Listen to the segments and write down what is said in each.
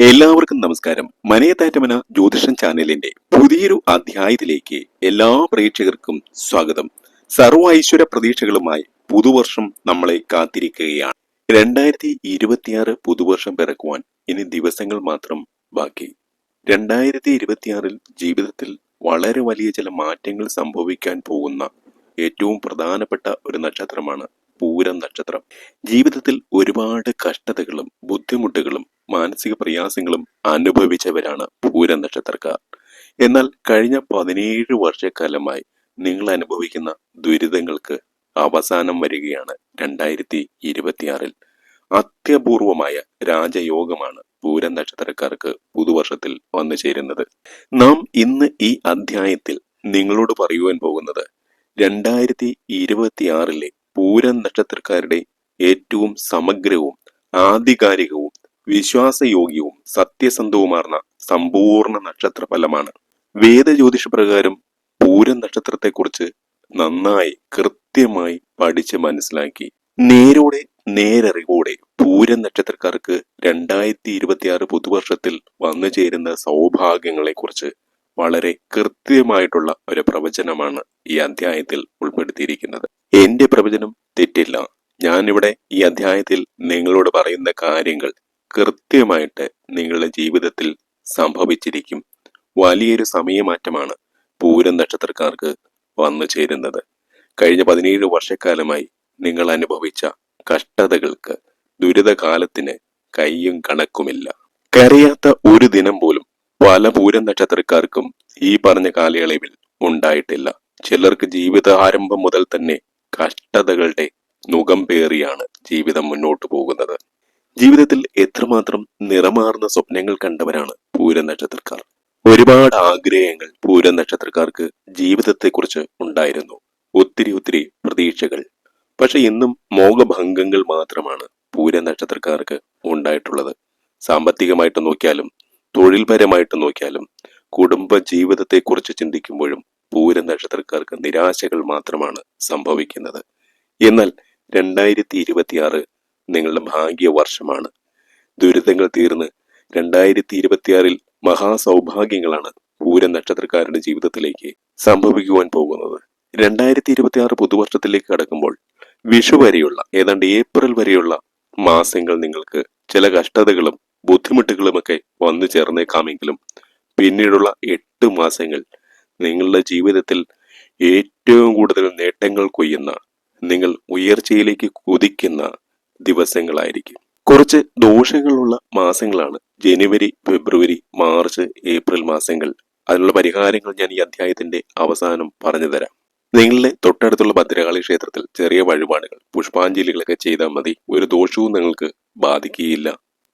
എല്ലാവർക്കും നമസ്കാരം. മനയത്താറ്റമന ജ്യോതിഷം ചാനലിന്റെ പുതിയൊരു അധ്യായത്തിലേക്ക് എല്ലാ പ്രേക്ഷകർക്കും സ്വാഗതം. സർവ ഐശ്വര്യ പ്രതീക്ഷകളുമായി പുതുവർഷം നമ്മളെ കാത്തിരിക്കുകയാണ്. രണ്ടായിരത്തി ഇരുപത്തിയാറ് പുതുവർഷം പിറക്കുവാൻ ഇനി ദിവസങ്ങൾ മാത്രം ബാക്കി. രണ്ടായിരത്തി ഇരുപത്തിയാറിൽ ജീവിതത്തിൽ വളരെ വലിയ ചില മാറ്റങ്ങൾ സംഭവിക്കാൻ പോകുന്ന ഏറ്റവും പ്രധാനപ്പെട്ട ഒരു നക്ഷത്രമാണ് പൂരം നക്ഷത്രം. ജീവിതത്തിൽ ഒരുപാട് കഷ്ടതകളും ബുദ്ധിമുട്ടുകളും മാനസിക പ്രയാസങ്ങളും അനുഭവിച്ചവരാണ് പൂര നക്ഷത്രക്കാർ. എന്നാൽ കഴിഞ്ഞ പതിനേഴ് വർഷക്കാലമായി നിങ്ങൾ അനുഭവിക്കുന്ന ദുരിതങ്ങൾക്ക് അവസാനം വരികയാണ് രണ്ടായിരത്തി ഇരുപത്തിയാറിൽ അത്യപൂർവമായ രാജയോഗമാണ് പൂര നക്ഷത്രക്കാർക്ക് പുതുവർഷത്തിൽ വന്നു ചേരുന്നത്. നാം ഇന്ന് ഈ അധ്യായത്തിൽ നിങ്ങളോട് പറയുവാൻ പോകുന്നത് രണ്ടായിരത്തി ഇരുപത്തിയാറിലെ പൂരം നക്ഷത്രക്കാരുടെ ഏറ്റവും സമഗ്രവും ആധികാരികവും വിശ്വാസയോഗ്യവും സത്യസന്ധവുമാർന്ന സമ്പൂർണ നക്ഷത്ര ഫലമാണ് വേദജ്യോതിഷ പ്രകാരം പൂരം നക്ഷത്രത്തെക്കുറിച്ച് നന്നായി കൃത്യമായി പഠിച്ച് മനസ്സിലാക്കി. നേരോടെ നേരറിവോടെ പൂരം നക്ഷത്രക്കാർക്ക് രണ്ടായിരത്തി ഇരുപത്തിയാറ് പുതുവർഷത്തിൽ വന്നു ചേരുന്ന സൗഭാഗ്യങ്ങളെക്കുറിച്ച് വളരെ കൃത്യമായിട്ടുള്ള ഒരു പ്രവചനമാണ് ഈ അധ്യായത്തിൽ ഉൾപ്പെടുത്തിയിരിക്കുന്നത്. എന്റെ പ്രവചനം തെറ്റില്ല. ഞാനിവിടെ ഈ അധ്യായത്തിൽ നിങ്ങളോട് പറയുന്ന കാര്യങ്ങൾ കൃത്യമായിട്ട് നിങ്ങളുടെ ജീവിതത്തിൽ സംഭവിച്ചിരിക്കും. വലിയൊരു സമയമാറ്റമാണ് പൂരം നക്ഷത്രക്കാർക്ക് വന്നു ചേരുന്നത്. കഴിഞ്ഞ പതിനേഴ് വർഷക്കാലമായി നിങ്ങൾ അനുഭവിച്ച കഷ്ടതകൾക്ക് ദുരിതകാലത്തിന് കയ്യും കണക്കുമില്ല. കരയാത്ത ഒരു ദിനം പോലും പല പൂരം നക്ഷത്രക്കാർക്കും ഈ പറഞ്ഞ കാലയളവിൽ ഉണ്ടായിട്ടില്ല. ചിലർക്ക് ജീവിത ആരംഭം മുതൽ തന്നെ കഷ്ടതകളുടെ നുകം പേറിയാണ് ജീവിതം മുന്നോട്ടു പോകുന്നത്. ജീവിതത്തിൽ എത്രമാത്രം നിറമാർന്ന സ്വപ്നങ്ങൾ കണ്ടവരാണ് പൂര നക്ഷത്രക്കാർ. ഒരുപാട് ആഗ്രഹങ്ങൾ പൂര നക്ഷത്രക്കാർക്ക് ജീവിതത്തെക്കുറിച്ച് ഉണ്ടായിരുന്നു. ഒത്തിരി ഒത്തിരി പ്രതീക്ഷകൾ. പക്ഷെ ഇന്നും മോഹഭംഗങ്ങൾ മാത്രമാണ് പൂര നക്ഷത്രക്കാർക്ക് ഉണ്ടായിട്ടുള്ളത്. സാമ്പത്തികമായിട്ട് നോക്കിയാലും തൊഴിൽപരമായിട്ട് നോക്കിയാലും കുടുംബ ജീവിതത്തെക്കുറിച്ച് ചിന്തിക്കുമ്പോഴും പൂര നക്ഷത്രക്കാർക്ക് നിരാശകൾ മാത്രമാണ് സംഭവിക്കുന്നത്. എന്നാൽ രണ്ടായിരത്തി ഇരുപത്തിയാറ് നിങ്ങളുടെ ഭാഗ്യ വർഷമാണ് ദുരിതങ്ങൾ തീർന്ന് രണ്ടായിരത്തി ഇരുപത്തിയാറിൽ മഹാസൗഭാഗ്യങ്ങളാണ് പൂര നക്ഷത്രക്കാരുടെ ജീവിതത്തിലേക്ക് സംഭവിക്കുവാൻ പോകുന്നത്. രണ്ടായിരത്തി ഇരുപത്തി ആറ് പുതുവർഷത്തിലേക്ക് കടക്കുമ്പോൾ വിഷു വരെയുള്ള ഏതാണ്ട് ഏപ്രിൽ വരെയുള്ള മാസങ്ങൾ നിങ്ങൾക്ക് ചില കഷ്ടതകളും ബുദ്ധിമുട്ടുകളുമൊക്കെ വന്നു ചേർന്നേക്കാമെങ്കിലും പിന്നീടുള്ള എട്ട് മാസങ്ങൾ നിങ്ങളുടെ ജീവിതത്തിൽ ഏറ്റവും കൂടുതൽ നേട്ടങ്ങൾ കൊയ്യുന്ന നിങ്ങൾ ഉയർച്ചയിലേക്ക് കുതിക്കുന്ന ദിവസങ്ങളായിരിക്കും. കുറച്ച് ദോഷങ്ങളുള്ള മാസങ്ങളാണ് ജനുവരി ഫെബ്രുവരി മാർച്ച് ഏപ്രിൽ മാസങ്ങൾ. അതിനുള്ള പരിഹാരങ്ങൾ ഞാൻ ഈ അധ്യായത്തിന്റെ അവസാനം പറഞ്ഞു തരാം. നിങ്ങളുടെ തൊട്ടടുത്തുള്ള ഭദ്രകാളി ക്ഷേത്രത്തിൽ ചെറിയ വഴിപാടുകൾ പുഷ്പാഞ്ജലികളൊക്കെ ചെയ്താൽ മതി. ഒരു ദോഷവും നിങ്ങൾക്ക് ബാധിക്കുകയില്ല.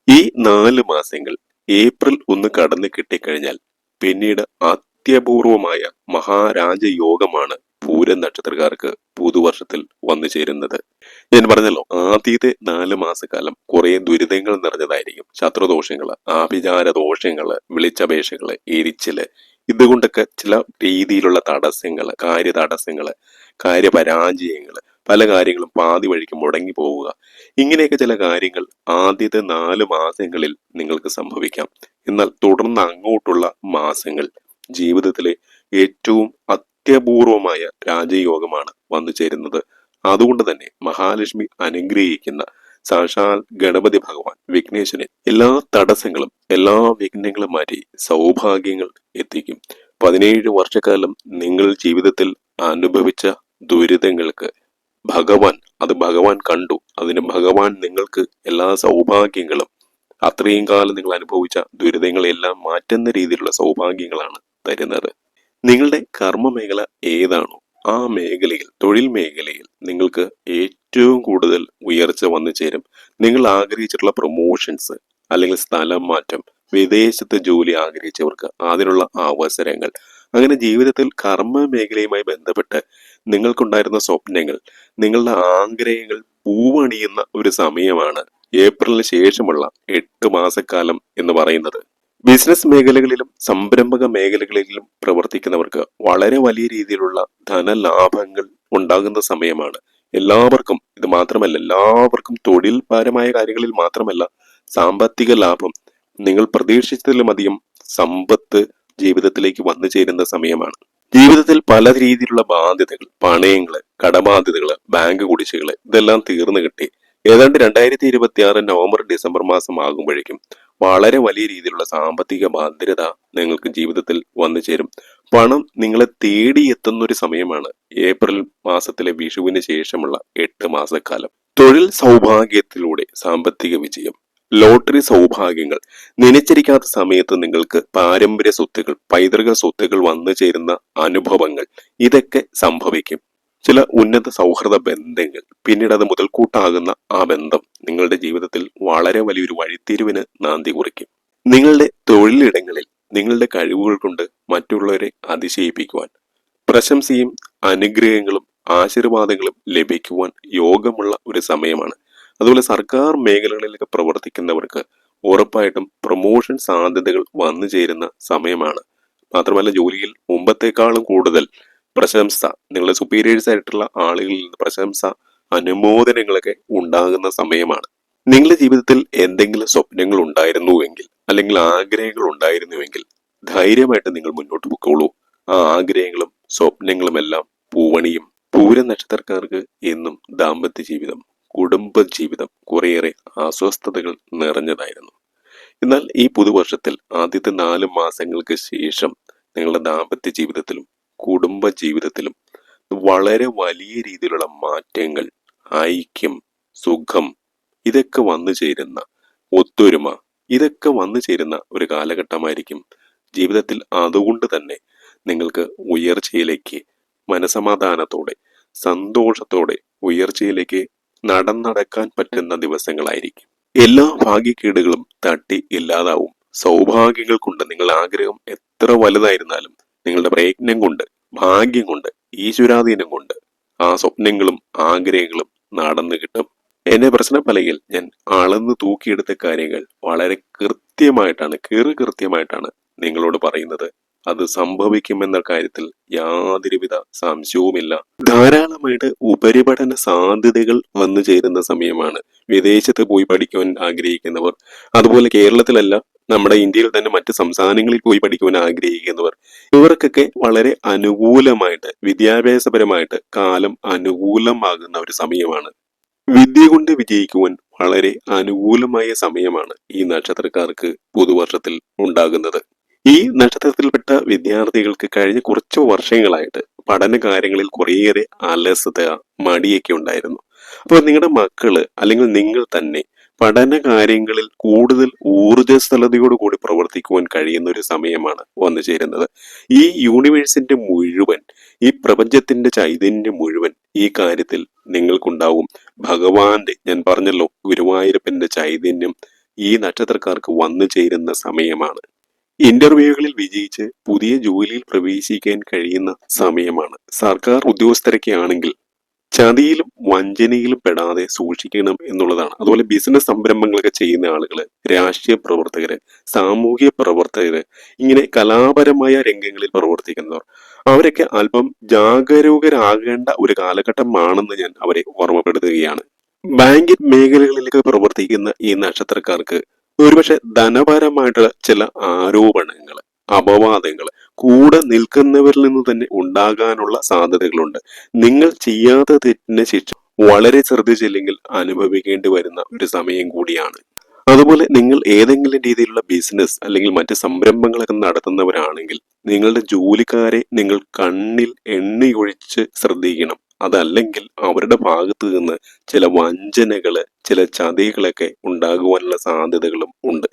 ഈ നാല് മാസങ്ങൾ ഏപ്രിൽ ഒന്ന് കടന്നു കിട്ടിക്കഴിഞ്ഞാൽ പിന്നീട് അത്യപൂർവമായ മഹാരാജയോഗമാണ് പൂരൻ നക്ഷത്രക്കാർക്ക് പുതുവർഷത്തിൽ വന്നു ചേരുന്നത്. ഞാൻ പറഞ്ഞല്ലോ ആദ്യത്തെ നാല് മാസക്കാലം കുറെ ദുരിതങ്ങൾ നിറഞ്ഞതായിരിക്കും. ശത്രുദോഷങ്ങൾ ആഭിചാര ദോഷങ്ങൾ വിളിച്ചപേക്ഷകൾ എരിച്ചിൽ ഇതുകൊണ്ടൊക്കെ ചില രീതിയിലുള്ള തടസ്സങ്ങൾ കാര്യ തടസ്സങ്ങൾ കാര്യപരാജയങ്ങൾ പല കാര്യങ്ങളും പാതി വഴിക്ക് മുടങ്ങി പോവുക. ഇങ്ങനെയൊക്കെ ചില കാര്യങ്ങൾ ആദ്യത്തെ നാല് മാസങ്ങളിൽ നിങ്ങൾക്ക് സംഭവിക്കാം. എന്നാൽ തുടർന്ന് അങ്ങോട്ടുള്ള മാസങ്ങൾ ജീവിതത്തിലെ ഏറ്റവും അത്യപൂർവമായ രാജയോഗമാണ് വന്നു ചേരുന്നത്. അതുകൊണ്ട് തന്നെ മഹാലക്ഷ്മി അനുഗ്രഹിക്കുന്ന സാക്ഷാൽ ഗണപതി ഭഗവാൻ വിഘ്നേശ്വരൻ എല്ലാ തടസ്സങ്ങളും എല്ലാ വിഘ്നങ്ങളും മാറ്റി സൗഭാഗ്യങ്ങൾ എത്തിക്കും. പതിനേഴ് വർഷക്കാലം നിങ്ങൾ ജീവിതത്തിൽ അനുഭവിച്ച ദുരിതങ്ങൾക്ക് ഭഗവാൻ അത് ഭഗവാൻ കണ്ടു. അതിന് ഭഗവാൻ നിങ്ങൾക്ക് എല്ലാ സൗഭാഗ്യങ്ങളും അത്രയും കാലം നിങ്ങൾ അനുഭവിച്ച ദുരിതങ്ങളെല്ലാം മാറ്റുന്ന രീതിയിലുള്ള സൗഭാഗ്യങ്ങളാണ് തരുന്നത്. നിങ്ങളുടെ കർമ്മ മേഖല ഏതാണോ ആ മേഖലയിൽ തൊഴിൽ മേഖലയിൽ നിങ്ങൾക്ക് ഏറ്റവും കൂടുതൽ ഉയർച്ച വന്നു ചേരും. നിങ്ങൾ ആഗ്രഹിച്ചിട്ടുള്ള പ്രൊമോഷൻസ് അല്ലെങ്കിൽ സ്ഥലം മാറ്റം വിദേശത്ത് ജോലി ആഗ്രഹിച്ചവർക്ക് അതിനുള്ള അവസരങ്ങൾ. അങ്ങനെ ജീവിതത്തിൽ കർമ്മ മേഖലയുമായി ബന്ധപ്പെട്ട് നിങ്ങൾക്കുണ്ടായിരുന്ന സ്വപ്നങ്ങൾ നിങ്ങളുടെ ആഗ്രഹങ്ങൾ പൂവണിയുന്ന ഒരു സമയമാണ് ഏപ്രിലിന് ശേഷമുള്ള എട്ട് മാസക്കാലം എന്ന് പറയുന്നത്. ബിസിനസ് മേഖലകളിലും സംരംഭക മേഖലകളിലും പ്രവർത്തിക്കുന്നവർക്ക് വളരെ വലിയ രീതിയിലുള്ള ധനലാഭങ്ങൾ ഉണ്ടാകുന്ന സമയമാണ്. എല്ലാവർക്കും ഇത് മാത്രമല്ല എല്ലാവർക്കും തൊഴിൽപരമായ കാര്യങ്ങളിൽ മാത്രമല്ല സാമ്പത്തിക ലാഭം നിങ്ങൾ പ്രതീക്ഷിച്ചതിലും അധികം സമ്പത്ത് ജീവിതത്തിലേക്ക് വന്നു ചേരുന്ന സമയമാണ്. ജീവിതത്തിൽ പല രീതിയിലുള്ള ബാധ്യതകൾ പണയങ്ങൾ കടബാധ്യതകൾ ബാങ്ക് കുടിശ്ശികൾ ഇതെല്ലാം തീർന്നു കിട്ടി. ഏതാണ്ട് രണ്ടായിരത്തി ഇരുപത്തി ആറ് നവംബർ ഡിസംബർ മാസം ആകുമ്പോഴേക്കും വളരെ വലിയ രീതിയിലുള്ള സാമ്പത്തിക ഭദ്രത നിങ്ങൾക്ക് ജീവിതത്തിൽ വന്നു ചേരും. പണം നിങ്ങളെ തേടിയെത്തുന്ന ഒരു സമയമാണ് ഏപ്രിൽ മാസത്തിലെ വിഷുവിന് ശേഷമുള്ള എട്ട് മാസക്കാലം. തൊഴിൽ സൗഭാഗ്യത്തിലൂടെ സാമ്പത്തിക വിജയം. ലോട്ടറി സൗഭാഗ്യങ്ങൾ. നനച്ചിരിക്കാത്ത സമയത്ത് നിങ്ങൾക്ക് പാരമ്പര്യ സ്വത്തുക്കൾ പൈതൃക സ്വത്തുക്കൾ വന്നു ചേരുന്ന അനുഭവങ്ങൾ. ഇതൊക്കെ സംഭവിക്കും. ചില ഉന്നത സൗഹൃദ ബന്ധങ്ങൾ പിന്നീട് അത് മുതൽക്കൂട്ടാകുന്ന ആ ബന്ധം നിങ്ങളുടെ ജീവിതത്തിൽ വളരെ വലിയൊരു വഴിത്തിരിവിന് നാന്തി കുറിക്കും. നിങ്ങളുടെ തൊഴിലിടങ്ങളിൽ നിങ്ങളുടെ കഴിവുകൾ കൊണ്ട് മറ്റുള്ളവരെ അതിശയിപ്പിക്കുവാൻ പ്രശംസയും അനുഗ്രഹങ്ങളും ആശീർവാദങ്ങളും ലഭിക്കുവാൻ യോഗമുള്ള ഒരു സമയമാണ്. അതുപോലെ സർക്കാർ മേഖലകളിലൊക്കെ പ്രവർത്തിക്കുന്നവർക്ക് ഉറപ്പായിട്ടും പ്രൊമോഷൻ സാധ്യതകൾ വന്നു ചേരുന്ന സമയമാണ്. മാത്രമല്ല ജോലിയിൽ മുമ്പത്തേക്കാളും കൂടുതൽ പ്രശംസ. നിങ്ങളുടെ സുപ്പീരിയേഴ്സ് ആയിട്ടുള്ള ആളുകളിൽ നിന്ന് പ്രശംസ അനുമോദനങ്ങളൊക്കെ ഉണ്ടാകുന്ന സമയമാണ്. നിങ്ങളുടെ ജീവിതത്തിൽ എന്തെങ്കിലും സ്വപ്നങ്ങൾ ഉണ്ടായിരുന്നുവെങ്കിൽ അല്ലെങ്കിൽ ആഗ്രഹങ്ങൾ ഉണ്ടായിരുന്നുവെങ്കിൽ ധൈര്യമായിട്ട് നിങ്ങൾ മുന്നോട്ട് പൊക്കോളൂ. ആ ആഗ്രഹങ്ങളും സ്വപ്നങ്ങളും എല്ലാം പൂവണിയും. പൂര നക്ഷത്രക്കാർക്ക് എന്നും ദാമ്പത്യ ജീവിതം കുടുംബ ജീവിതം കുറേയേറെ അസ്വസ്ഥതകൾ നിറഞ്ഞതായിരുന്നു. എന്നാൽ ഈ പുതുവർഷത്തിൽ ആദ്യത്തെ നാല് മാസങ്ങൾക്ക് ശേഷം നിങ്ങളുടെ ദാമ്പത്യ ജീവിതത്തിലും കുടുംബ ജീവിതത്തിലും വളരെ വലിയ രീതിയിലുള്ള മാറ്റങ്ങൾ ഐക്യം സുഖം ഇതൊക്കെ വന്നു ചേരുന്ന ഒത്തൊരുമ ഇതൊക്കെ വന്നു ചേരുന്ന ഒരു കാലഘട്ടമായിരിക്കും ജീവിതത്തിൽ. അതുകൊണ്ട് തന്നെ നിങ്ങൾക്ക് ഉയർച്ചയിലേക്ക് മനസമാധാനത്തോടെ സന്തോഷത്തോടെ ഉയർച്ചയിലേക്ക് നടന്നടക്കാൻ പറ്റുന്ന ദിവസങ്ങളായിരിക്കും. എല്ലാ ഭാഗ്യക്കേടുകളും തട്ടി ഇല്ലാതാവും. സൗഭാഗ്യങ്ങൾ കൊണ്ട് നിങ്ങളുടെ ആഗ്രഹം എത്ര വലുതായിരുന്നാലും നിങ്ങളുടെ പ്രയത്നം കൊണ്ട് ഭാഗ്യം കൊണ്ട് ഈശ്വരാധീനം കൊണ്ട് ആ സ്വപ്നങ്ങളും ആഗ്രഹങ്ങളും നടന്നു കിട്ടും. എന്റെ പ്രശ്നപ്പലയിൽ ഞാൻ അളന്ന് തൂക്കിയെടുത്ത കാര്യങ്ങൾ വളരെ കൃത്യമായിട്ടാണ് കീറ് കൃത്യമായിട്ടാണ് നിങ്ങളോട് പറയുന്നത്. അത് സംഭവിക്കുമെന്ന കാര്യത്തിൽ യാതൊരുവിധ സംശയവുമില്ല. ധാരാളമായിട്ട് ഉപരിപഠന സാധ്യതകൾ വന്നു ചേരുന്ന സമയമാണ് വിദേശത്ത് പോയി പഠിക്കുവാൻ ആഗ്രഹിക്കുന്നവർ. അതുപോലെ കേരളത്തിലല്ല നമ്മുടെ ഇന്ത്യയിൽ തന്നെ മറ്റ് സംസ്ഥാനങ്ങളിൽ പോയി പഠിക്കുവാൻ ആഗ്രഹിക്കുന്നവർ. ഇവർക്കൊക്കെ വളരെ അനുകൂലമായിട്ട് വിദ്യാഭ്യാസപരമായിട്ട് കാലം അനുകൂലമാകുന്ന ഒരു സമയമാണ്. വിദ്യ കൊണ്ട് വിജയിക്കുവാൻ വളരെ അനുകൂലമായ സമയമാണ് ഈ നക്ഷത്രക്കാർക്ക് പുതുവർഷത്തിൽ ഉണ്ടാകുന്നത്. ഈ നക്ഷത്രത്തിൽപ്പെട്ട വിദ്യാർത്ഥികൾക്ക് കഴിഞ്ഞ കുറച്ച് വർഷങ്ങളായിട്ട് പഠന കാര്യങ്ങളിൽ കുറേയേറെ അലസത മടിയൊക്കെ ഉണ്ടായിരുന്നു. അപ്പോൾ നിങ്ങളുടെ മക്കൾ അല്ലെങ്കിൽ നിങ്ങൾ തന്നെ പഠന കാര്യങ്ങളിൽ കൂടുതൽ ഊർജസ്ഥലതയോട് കൂടി പ്രവർത്തിക്കുവാൻ കഴിയുന്ന ഒരു സമയമാണ് വന്നു ചേരുന്നത്. ഈ യൂണിവേഴ്സിന്റെ മുഴുവൻ ഈ പ്രപഞ്ചത്തിന്റെ ചൈതന്യം മുഴുവൻ ഈ കാര്യത്തിൽ നിങ്ങൾക്കുണ്ടാവും. ഭഗവാന്റെ ഞാൻ പറഞ്ഞല്ലോ ഗുരുവായൂരപ്പന്റെ ചൈതന്യം ഈ നക്ഷത്രക്കാർക്ക് വന്നു ചേരുന്ന സമയമാണ്. ഇന്റർവ്യൂകളിൽ വിജയിച്ച് പുതിയ ജോലിയിൽ പ്രവേശിക്കാൻ കഴിയുന്ന സമയമാണ്. സർക്കാർ ഉദ്യോഗസ്ഥരൊക്കെ ആണെങ്കിൽ ചതിയിലും വഞ്ചനയിലും പെടാതെ സൂക്ഷിക്കണം എന്നുള്ളതാണ്. അതുപോലെ ബിസിനസ് സംരംഭങ്ങളൊക്കെ ചെയ്യുന്ന ആളുകൾ രാഷ്ട്രീയ പ്രവർത്തകര് സാമൂഹ്യ പ്രവർത്തകര് ഇങ്ങനെ കലാപരമായ രംഗങ്ങളിൽ പ്രവർത്തിക്കുന്നവർ അവരൊക്കെ അല്പം ജാഗരൂകരാകേണ്ട ഒരു കാലഘട്ടമാണെന്ന് ഞാൻ അവരെ ഓർമ്മപ്പെടുത്തുകയാണ്. ബാങ്കിംഗ് മേഖലകളിലേക്ക് പ്രവർത്തിക്കുന്ന ഈ നക്ഷത്രക്കാർക്ക് ഒരുപക്ഷെ ധനപരമായിട്ടുള്ള ചില ആരോപണങ്ങൾ അപവാദങ്ങൾ കൂടെ നിൽക്കുന്നവരിൽ നിന്ന് തന്നെ ഉണ്ടാകാനുള്ള സാധ്യതകളുണ്ട്. നിങ്ങൾ ചെയ്യാത്ത തെറ്റിന് ശിക്ഷ വളരെ ശ്രദ്ധിച്ചില്ലെങ്കിൽ അനുഭവിക്കേണ്ടി വരുന്ന ഒരു സമയം കൂടിയാണ്. അതുപോലെ നിങ്ങൾ ഏതെങ്കിലും രീതിയിലുള്ള ബിസിനസ് അല്ലെങ്കിൽ മറ്റ് സംരംഭങ്ങളൊക്കെ നടത്തുന്നവരാണെങ്കിൽ നിങ്ങളുടെ ജോലിക്കാരെ നിങ്ങൾ കണ്ണിൽ എണ്ണയൊഴിച്ച് ശ്രദ്ധിക്കണം. അതല്ലെങ്കിൽ അവരുടെ ഭാഗത്ത് നിന്ന് ചില വഞ്ചനകൾ ചില ചതികളൊക്കെ ഉണ്ടാകുവാനുള്ള സാധ്യതകളും ഉണ്ട്.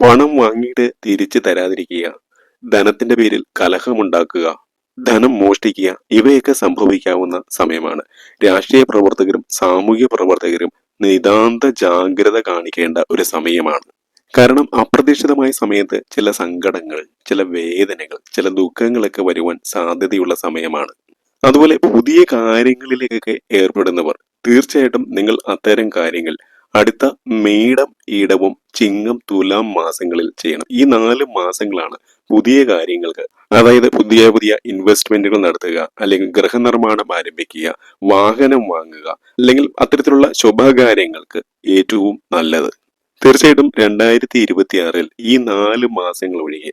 പണം വാങ്ങിയിട്ട് തിരിച്ചു തരാതിരിക്കുക ധനത്തിന്റെ പേരിൽ കലഹമുണ്ടാക്കുക ധനം മോഷ്ടിക്കുക ഇവയൊക്കെ സംഭവിക്കാവുന്ന സമയമാണ്. രാഷ്ട്രീയ പ്രവർത്തകരും സാമൂഹ്യ പ്രവർത്തകരും നിതാന്ത ജാഗ്രത കാണിക്കേണ്ട ഒരു സമയമാണ്. കാരണം അപ്രതീക്ഷിതമായ സമയത്ത് ചില സങ്കടങ്ങൾ ചില വേദനകൾ ചില ദുഃഖങ്ങളൊക്കെ വരുവാൻ സാധ്യതയുള്ള സമയമാണ്. അതുപോലെ പുതിയ കാര്യങ്ങളിലേക്കൊക്കെ ഏർപ്പെടുന്നവർ. തീർച്ചയായിട്ടും നിങ്ങൾ അത്തരം കാര്യങ്ങൾ അടുത്ത മേടം ഈടവും ചിങ്ങം തുലാം മാസങ്ങളിൽ ചെയ്യണം. ഈ നാല് മാസങ്ങളാണ് പുതിയ കാര്യങ്ങൾക്ക്. അതായത് പുതിയ പുതിയ ഇൻവെസ്റ്റ്മെന്റുകൾ നടത്തുക അല്ലെങ്കിൽ ഗൃഹനിർമ്മാണം ആരംഭിക്കുക വാഹനം വാങ്ങുക അല്ലെങ്കിൽ അത്തരത്തിലുള്ള ശുഭകാര്യങ്ങൾക്ക് ഏറ്റവും നല്ലത്. തീർച്ചയായിട്ടും രണ്ടായിരത്തി ഇരുപത്തിയാറിൽ ഈ നാല് മാസങ്ങൾ ഒഴികെ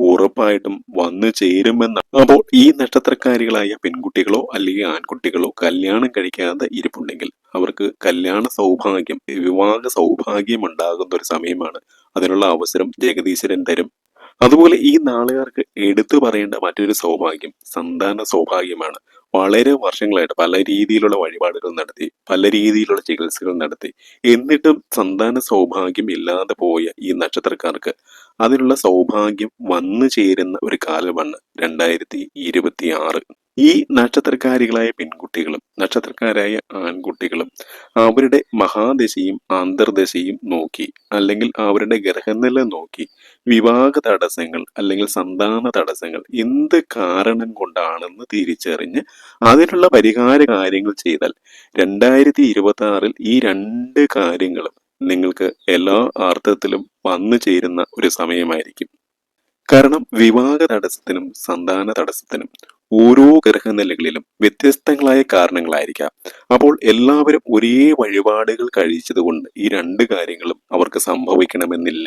ഉറപ്പായിട്ടും വന്നു ചേരുമെന്ന. അപ്പോൾ ഈ നക്ഷത്രക്കാരികളായ പെൺകുട്ടികളോ അല്ലെങ്കിൽ ആൺകുട്ടികളോ കല്യാണം കഴിക്കാതെ ഇരിപ്പുണ്ടെങ്കിൽ അവർക്ക് കല്യാണ സൗഭാഗ്യം വിവാഹ സൗഭാഗ്യം ഉണ്ടാകുന്ന ഒരു സമയമാണ് അതിനുള്ള അവസരം ജഗദീശ്വരൻ തരും. അതുപോലെ ഈ നാളുകാർക്ക് എടുത്തു പറയേണ്ട മറ്റൊരു സൗഭാഗ്യം സന്താന സൗഭാഗ്യമാണ്. വളരെ വർഷങ്ങളായിട്ട് പല രീതിയിലുള്ള വഴിപാടുകൾ നടത്തി പല രീതിയിലുള്ള ചികിത്സകൾ നടത്തി. എന്നിട്ടും സന്താന സൗഭാഗ്യം ഇല്ലാതെ പോയ ഈ നക്ഷത്രക്കാർക്ക് അതിനുള്ള സൗഭാഗ്യം വന്നു ചേരുന്ന ഒരു കാലമാണ് രണ്ടായിരത്തി ഇരുപത്തി ആറ് ഈ നക്ഷത്രക്കാരികളായ പെൺകുട്ടികളും നക്ഷത്രക്കാരായ ആൺകുട്ടികളും അവരുടെ മഹാദശയും അന്തർദശയും നോക്കി അല്ലെങ്കിൽ അവരുടെ ഗ്രഹനില നോക്കി വിവാഹ തടസ്സങ്ങൾ അല്ലെങ്കിൽ സന്താന തടസ്സങ്ങൾ എന്ത് കാരണം കൊണ്ടാണെന്ന് തിരിച്ചറിഞ്ഞ് അതിനുള്ള പരിഹാര കാര്യങ്ങൾ ചെയ്താൽ രണ്ടായിരത്തി ഇരുപത്തി ആറിൽ ഈ രണ്ട് കാര്യങ്ങളും നിങ്ങൾക്ക് എല്ലാ അർത്ഥത്തിലും വന്നു ചേരുന്ന ഒരു സമയമായിരിക്കും. കാരണം വിവാഹ തടസ്സത്തിനും സന്താന തടസ്സത്തിനും ഓരോ ഗ്രഹനിലകളിലും വ്യത്യസ്തങ്ങളായ കാരണങ്ങളായിരിക്കാം. അപ്പോൾ എല്ലാവരും ഒരേ വഴിപാടുകൾ കഴിച്ചതുകൊണ്ട് ഈ രണ്ട് കാര്യങ്ങളും അവർക്ക് സംഭവിക്കണമെന്നില്ല.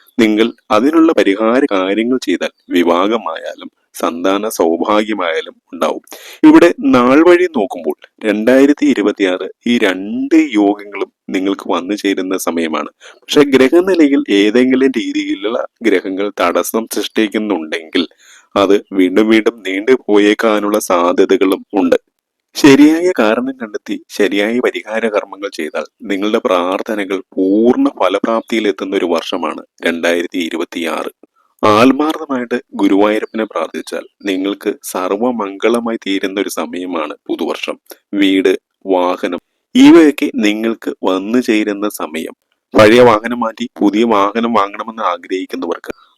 നിങ്ങൾ അതിനുള്ള പരിഹാര കാര്യങ്ങൾ ചെയ്താൽ വിവാഹമായാലും സന്താന സൗഭാഗ്യമായാലും ഉണ്ടാവും. ഇവിടെ നാൾ വഴി നോക്കുമ്പോൾ രണ്ടായിരത്തി ഇരുപത്തിയാറ് ഈ രണ്ട് യോഗങ്ങളും നിങ്ങൾക്ക് വന്നു ചേരുന്ന സമയമാണ്. പക്ഷെ ഗ്രഹനിലയിൽ ഏതെങ്കിലും രീതിയിലുള്ള ഗ്രഹങ്ങൾ തടസ്സം സൃഷ്ടിക്കുന്നുണ്ടെങ്കിൽ അത് വീണ്ടും വീണ്ടും നീണ്ടു പോയേക്കാനുള്ള സാധ്യതകളും ഉണ്ട്. ശരിയായ കാരണം കണ്ടെത്തി ശരിയായ പരിഹാര കർമ്മങ്ങൾ ചെയ്താൽ നിങ്ങളുടെ പ്രാർത്ഥനകൾ പൂർണ ഫലപ്രാപ്തിയിൽ എത്തുന്ന ഒരു വർഷമാണ് രണ്ടായിരത്തി ഇരുപത്തിയാറ് ആത്മാർത്ഥമായിട്ട് ഗുരുവായൂരപ്പനെ പ്രാർത്ഥിച്ചാൽ നിങ്ങൾക്ക് സർവമംഗളമായി തീരുന്ന ഒരു സമയമാണ് പുതുവർഷം. വീട് വാഹനം ഇവയൊക്കെ നിങ്ങൾക്ക് വന്നു ചേരുന്ന സമയം. പഴയ വാഹനം മാറ്റി പുതിയ വാഹനം വാങ്ങണമെന്ന് ആഗ്രഹിക്കുന്നവർക്ക്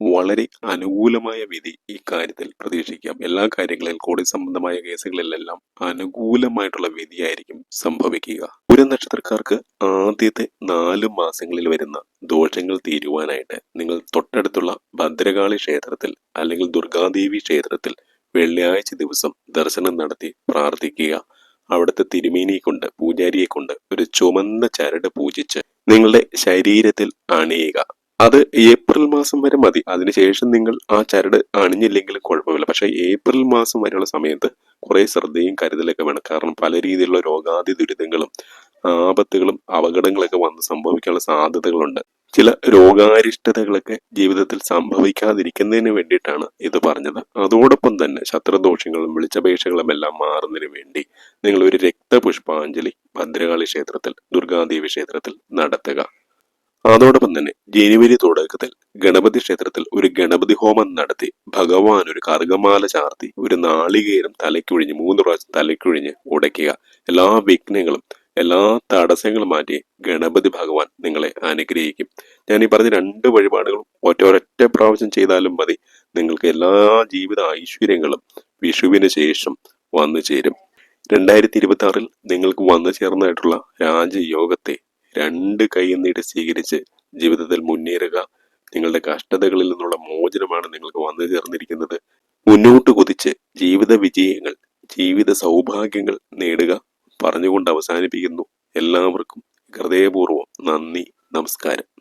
വളരെ അനുകൂലമായ വിധി ഈ കാര്യത്തിൽ പ്രതീക്ഷിക്കാം. എല്ലാ കാര്യങ്ങളിൽ കോടതി സംബന്ധമായ കേസുകളിലെല്ലാം അനുകൂലമായിട്ടുള്ള വിധിയായിരിക്കും സംഭവിക്കുക. ഒരു നക്ഷത്രക്കാർക്ക് ആദ്യത്തെ നാല് മാസങ്ങളിൽ വരുന്ന ദോഷങ്ങൾ തീരുവാനായിട്ട് നിങ്ങൾ തൊട്ടടുത്തുള്ള ഭദ്രകാളി ക്ഷേത്രത്തിൽ അല്ലെങ്കിൽ ദുർഗാദേവി ക്ഷേത്രത്തിൽ വെള്ളിയാഴ്ച ദിവസം ദർശനം നടത്തി പ്രാർത്ഥിക്കുക. അവിടുത്തെ തിരുമേനിയെ കൊണ്ട് പൂജാരിയെ കൊണ്ട് ഒരു ചുമന്ന ചരട് പൂജിച്ച് നിങ്ങളുടെ ശരീരത്തിൽ അണിയുക. അത് ഏപ്രിൽ മാസം വരെ മതി. അതിനുശേഷം നിങ്ങൾ ആ ചരട് അണിഞ്ഞില്ലെങ്കിൽ കുഴപ്പമില്ല. പക്ഷെ ഏപ്രിൽ മാസം വരെയുള്ള സമയത്ത് കുറെ ശ്രദ്ധയും കരുതലൊക്കെ വേണം. കാരണം പല രീതിയിലുള്ള രോഗാതി ദുരിതങ്ങളും ആപത്തുകളും അപകടങ്ങളൊക്കെ വന്ന് സംഭവിക്കാനുള്ള സാധ്യതകളുണ്ട്. ചില രോഗാരിഷ്ടതകളൊക്കെ ജീവിതത്തിൽ സംഭവിക്കാതിരിക്കുന്നതിന് വേണ്ടിയിട്ടാണ് ഇത് പറഞ്ഞത്. അതോടൊപ്പം തന്നെ ശത്രുദോഷങ്ങളും വിളിച്ചപേക്ഷകളും എല്ലാം മാറുന്നതിന് വേണ്ടി നിങ്ങൾ ഒരു രക്തപുഷ്പാഞ്ജലി ഭദ്രകാളി ക്ഷേത്രത്തിൽ ദുർഗാദേവി ക്ഷേത്രത്തിൽ നടത്തുക. അതോടൊപ്പം തന്നെ ജനുവരി തുടക്കത്തിൽ ഗണപതി ക്ഷേത്രത്തിൽ ഒരു ഗണപതി ഹോമം നടത്തി ഭഗവാൻ ഒരു കറുകമാല ചാർത്തി ഒരു നാളികേരം തലയ്ക്കൊഴിഞ്ഞ് മൂന്ന് പ്രാവശ്യം തലയ്ക്കൊഴിഞ്ഞ് ഉടയ്ക്കുക. എല്ലാ വിഘ്നങ്ങളും എല്ലാ തടസ്സങ്ങളും മാറ്റി ഗണപതി ഭഗവാൻ നിങ്ങളെ അനുഗ്രഹിക്കും. ഞാൻ ഈ പറഞ്ഞ രണ്ട് വഴിപാടുകളും ഒറ്റ ഒരൊറ്റ പ്രാവശ്യം ചെയ്താലും മതി. നിങ്ങൾക്ക് എല്ലാ ജീവിത ഐശ്വര്യങ്ങളും വിഷുവിന് ശേഷം വന്നു ചേരും രണ്ടായിരത്തി ഇരുപത്തി ആറിൽ നിങ്ങൾക്ക് വന്നു ചേർന്നതായിട്ടുള്ള രാജയോഗത്തെ രണ്ട് കൈ നീട്ടി സ്വീകരിച്ച് ജീവിതത്തിൽ മുന്നേറുക. നിങ്ങളുടെ കഷ്ടതകളിൽ നിന്നുള്ള മോചനമാണ് നിങ്ങൾക്ക് വന്നു ചേർന്നിരിക്കുന്നത്. മുന്നോട്ട് കുതിച്ച് ജീവിത വിജയങ്ങൾ ജീവിത സൗഭാഗ്യങ്ങൾ നേടുക പറഞ്ഞുകൊണ്ട് അവസാനിപ്പിക്കുന്നു. എല്ലാവർക്കും ഹൃദയപൂർവം നന്ദി നമസ്കാരം.